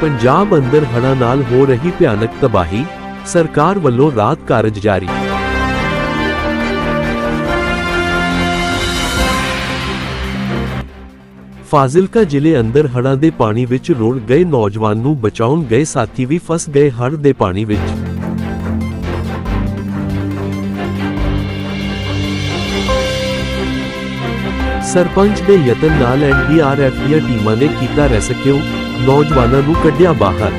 ਪੰਜਾਬ ਅੰਦਰ ਹੜ੍ਹਾਂ ਨਾਲ ਹੋ ਰਹੀ ਭਿਆਨਕ ਤਬਾਹੀ ਸਰਕਾਰ ਵੱਲੋਂ ਰਾਤ ਕਾਰਜ ਜਾਰੀ। ਫਾਜ਼ਿਲਕਾ ਜ਼ਿਲ੍ਹੇ ਅੰਦਰ ਹੜ੍ਹਾਂ ਦੇ ਪਾਣੀ ਵਿੱਚ ਰੁੜ ਗਏ ਨੌਜਵਾਨ ਨੂੰ ਬਚਾਉਣ ਗਏ ਸਾਥੀ ਵੀ ਫਸ ਗਏ ਹੜ੍ਹ ਦੇ ਪਾਣੀ ਵਿੱਚ। ਸਰਪੰਚ ਦੇ ਯਤਨ ਨਾਲ ਐਨਡੀਆਰਐਫ ਦੀਆਂ ਟੀਮਾਂ ਨੇ ਕੀਤਾ ਰੈਸਕਿਊ। ਨੌਜਵਾਨਾਂ ਨੂੰ ਕੱਢਿਆ ਬਾਹਰ।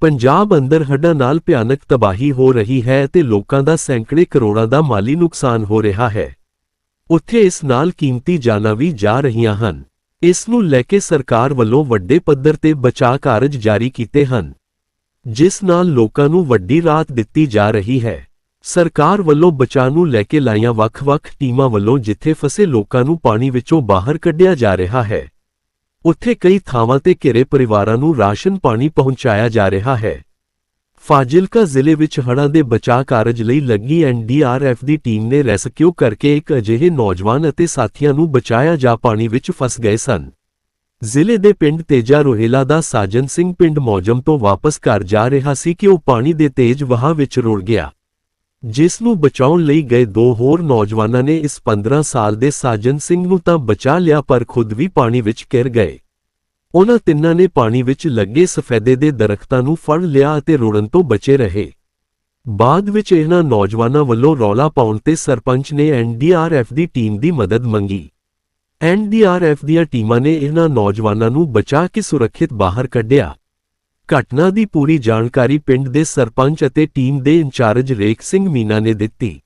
ਪੰਜਾਬ ਅੰਦਰ ਹੱਡਾਂ ਨਾਲ ਭਿਆਨਕ ਤਬਾਹੀ ਹੋ ਰਹੀ ਹੈ ਤੇ ਲੋਕਾਂ ਦਾ ਸੈਂਕੜੇ ਕਰੋੜਾਂ ਦਾ ਮਾਲੀ ਨੁਕਸਾਨ ਹੋ ਰਿਹਾ ਹੈ। ਉੱਥੇ ਇਸ ਨਾਲ ਕੀਮਤੀ ਜਾਨਾਂ ਵੀ ਜਾ ਰਹੀਆਂ ਹਨ। ਇਸ ਨੂੰ ਲੈ ਕੇ ਸਰਕਾਰ ਵੱਲੋਂ ਵੱਡੇ ਪੱਧਰ ਤੇ ਬਚਾਅ ਕਾਰਜ ਜਾਰੀ ਕੀਤੇ ਹਨ। ਜਿਸ ਨਾਲ ਲੋਕਾਂ ਨੂੰ ਵੱਡੀ ਰਾਹਤ ਦਿੱਤੀ ਜਾ ਰਹੀ ਹੈ। ਸਰਕਾਰ ਵੱਲੋਂ ਬਚਾਅ ਨੂੰ ਲੈ ਕੇ ਲਾਈਆਂ ਵੱਖ-ਵੱਖ ਟੀਮਾਂ ਵੱਲੋਂ ਜਿੱਥੇ ਫਸੇ ਲੋਕਾਂ ਨੂੰ ਪਾਣੀ ਵਿੱਚੋਂ ਬਾਹਰ ਕੱਢਿਆ ਜਾ ਰਿਹਾ ਹੈ। ਉੱਥੇ ਕਈ ਥਾਵਾਂ ਤੇ ਘਿਰੇ ਪਰਿਵਾਰਾਂ ਨੂੰ ਰਾਸ਼ਨ ਪਾਣੀ ਪਹੁੰਚਾਇਆ ਜਾ ਰਿਹਾ ਹੈ। ਫਾਜ਼ਿਲਕਾ ਜ਼ਿਲ੍ਹੇ ਵਿੱਚ ਹੜ੍ਹਾਂ ਦੇ ਬਚਾਅ ਕਾਰਜ ਲਈ ਲੱਗੀ ਐਨਡੀਆਰਐਫ ਦੀ ਟੀਮ ਨੇ ਰੈਸਕਿਊ ਕਰਕੇ ਇੱਕ ਅਜਿਹੇ ਨੌਜਵਾਨ ਅਤੇ ਸਾਥੀਆਂ ਨੂੰ ਬਚਾਇਆ ਜਾ ਪਾਣੀ ਵਿੱਚ ਫਸ ਗਏ ਸਨ। ਜ਼ਿਲ੍ਹੇ ਦੇ ਪਿੰਡ ਤੇਜਾ ਰੋਹੇਲਾ ਦਾ ਸਾਜਨ ਸਿੰਘ ਪਿੰਡ ਮੌਜਮ ਤੋਂ ਵਾਪਸ ਘਰ ਜਾ ਰਿਹਾ ਸੀ ਕਿ ਉਹ ਪਾਣੀ ਦੇ ਤੇਜ਼ ਵਹਾਅ ਵਿੱਚ ਰੁੜ ਗਿਆ। ਜਿਸ ਨੂੰ ਬਚਾਉਣ ਲਈ ਗਏ ਦੋ ਹੋਰ ਨੌਜਵਾਨਾਂ ਨੇ ਇਸ 15 ਸਾਲ ਦੇ ਸਾਜਨ ਸਿੰਘ ਨੂੰ ਤਾਂ ਬਚਾ ਲਿਆ ਪਰ ਖੁਦ ਵੀ ਪਾਣੀ ਵਿੱਚ ਘਿਰ ਗਏ। ਉਹਨਾਂ ਤਿੰਨਾਂ ਨੇ ਪਾਣੀ ਵਿੱਚ ਲੱਗੇ ਸਫੈਦੇ ਦੇ ਦਰਖਤਾਂ ਨੂੰ ਫੜ ਲਿਆ ਅਤੇ ਰੁੜਨ ਤੋਂ ਬਚੇ ਰਹੇ। ਬਾਅਦ ਵਿੱਚ ਇਹਨਾਂ ਨੌਜਵਾਨਾਂ ਵੱਲੋਂ ਰੌਲਾ ਪਾਉਣ ਤੇ ਸਰਪੰਚ ਨੇ ਐਨਡੀਆਰਐਫ ਦੀ ਟੀਮ ਦੀ ਮਦਦ ਮੰਗੀ। ਐਨਡੀਆਰਐਫ ਦੀਆਂ ਟੀਮਾਂ ਨੇ ਇਹਨਾਂ ਨੌਜਵਾਨਾਂ ਨੂੰ ਬਚਾ ਕੇ ਸੁਰੱਖਿਅਤ ਬਾਹਰ ਕੱਢਿਆ। ਘਟਨਾ ਦੀ ਪੂਰੀ ਜਾਣਕਾਰੀ ਪਿੰਡ ਦੇ ਸਰਪੰਚ ਅਤੇ ਟੀਮ ਦੇ ਇੰਚਾਰਜ ਰੇਖ ਸਿੰਘ ਮੀਨਾ ਨੇ ਦਿੱਤੀ।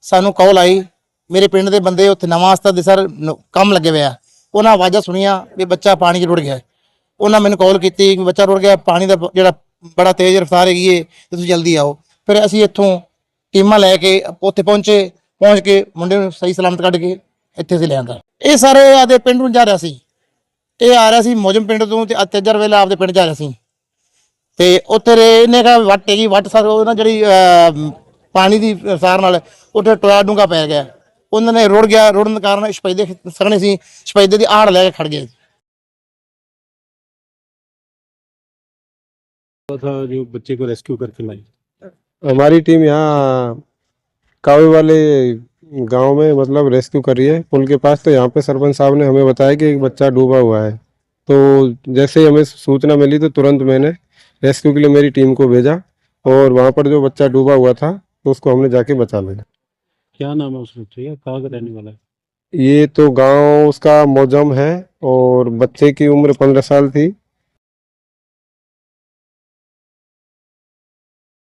ਸਾਨੂੰ ਕਾਲ ਆਈ, ਮੇਰੇ ਪਿੰਡ ਦੇ ਬੰਦੇ ਉੱਥੇ ਨਵਾਂ ਹਸਤਾ ਦੇ ਸਰ ਨ- ਕੰਮ ਲੱਗੇ ਹੋਏ ਉਹਨਾਂ ਆਵਾਜ਼ਾਂ ਸੁਣੀਆਂ ਵੀ ਬੱਚਾ ਪਾਣੀ 'ਚ ਰੁੜ ਗਿਆ। ਹੈ। ਉਹਨਾਂ ਮੈਨੂੰ ਕਾਲ ਕੀਤੀ ਕਿ ਬੱਚਾ ਰੁੜ ਗਿਆ, ਪਾਣੀ ਦਾ ਬ- ਜਿਹੜਾ ਬੜਾ ਤੇਜ਼ ਰਫ਼ਤਾਰ ਹੈਗੀ ਏ, ਤੇ ਤੁਸੀਂ ਜਲਦੀ ਆਓ। ਫਿਰ ਅਸੀਂ ਇੱਥੋਂ ਟੀਮਾਂ ਲੈ ਕੇ ਉੱਥੇ ਪਹੁੰਚੇ, ਪਹੁੰਚ ਕੇ ਮੁੰਡੇ ਨੂੰ ਸਹੀ ਸਲਾਮਤ ਕੱਢ ਕੇ ਇੱਥੇ ਅਸੀਂ ਲਿਆਂਦਾ ਇਹ ਸਾਰੇ ਆਦੇ ਪਿੰਡ ਨੂੰ ਜਾ ਰਿਹਾ ਸੀ। ਇਹ ਆ ਰਿਹਾ ਸੀ ਮੋਜਮ ਪਿੰਡ ਤੋਂ ਤੇ ਤੇਜਰ ਵੇਲਾ ਆਪਦੇ ਪਿੰਡ ਜਾ ਰਿਹਾ ਸੀ ਤੇ ਉੱਥੇ ਰੇ ਇਹਨੇ ਕਹਾ ਵੱਟ ਹੈਗੀ ਵੱਟ ਸਰ ਉਹ ਨਾ ਜਿਹੜੀ ਅਹ, ਪਾਣੀ ਦੀ ਰਸਾਰ ਨਾਲ ਉੱਥੇ ਟੋਇਆ ਡੂੰਗਾ ਪੈ ਗਿਆ ਉਹਨਾਂ ਨੇ ਰੁੜ ਗਿਆ ਰੁੜਨ ਕਾਰਨ ਸਪੈਦੇ ਸਗਣੇ ਸੀ ਸਪੈਦੇ ਦੀ ਆੜ ਲੈ ਕੇ ਖੜ ਗਏ था जो बच्चे को रेस्क्यू करके लाई हमारी टीम यहाँ कावे वाले गाँव में मतलब रेस्क्यू करी है। पुल के पास तो यहाँ पे सरपंच साहब ने हमें बताया कि एक बच्चा डूबा हुआ है। तो जैसे ही हमें सूचना मिली तो तुरंत मैंने रेस्क्यू के लिए मेरी टीम को भेजा और वहाँ पर जो बच्चा डूबा हुआ था तो उसको हमने जाके बचा लिया। क्या नाम है उस बच्चे का कहाँ का रहने वाला है? ये तो गाँव उसका मौजम है और बच्चे की उम्र पंद्रह साल थी।